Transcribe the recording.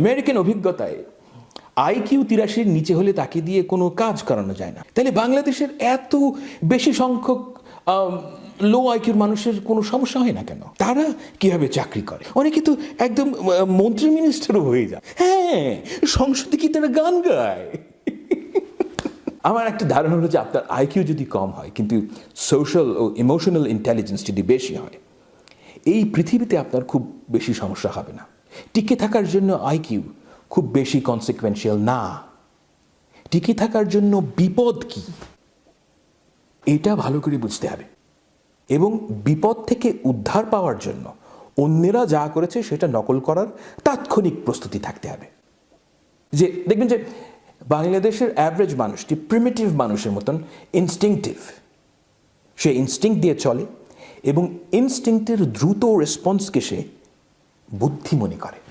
American অভিজ্ঞতায় IQ তিরাশির নিচে হলে তাকে দিয়ে কোনো কাজ করানো যায় না। তাহলে বাংলাদেশের এত বেশি সংখ্যক লো আইকিউর মানুষের কোনো সমস্যা হয় না কেন? তারা কীভাবে চাকরি করে? অনেকে তো একদম মন্ত্রী মিনিস্টারও হয়ে যায়। হ্যাঁ সংসদে কি তারা গান গায়? আমার একটা ধারণা হলো যে আপনার আইকিউ যদি কম হয়, কিন্তু সোশ্যাল ও ইমোশনাল ইন্টেলিজেন্স যদি বেশি হয়, এই পৃথিবীতে আপনার খুব বেশি সমস্যা হবে না। টিকে থাকার জন্য আইকিউ খুব বেশি কনসিকুয়েন্সিয়াল না। টিকে থাকার জন্য বিপদ কি? এটা ভালো করে বুঝতে হবে। এবং বিপদ থেকে উদ্ধার পাওয়ার জন্য অন্যেরা যা করেছে সেটা নকল করার তাৎক্ষণিক প্রস্তুতি থাকতে হবে। যে, দেখবেন যে, বাংলাদেশের অ্যাভারেজ মানুষটি প্রিমিটিভ মানুষের মতন ইনস্টিংটিভ সে ইনস্টিংক্ট দিয়ে চলে এবং ইনস্টিংক্টের দ্রুত রেসপন্সকে সে বুদ্ধি মনে করে।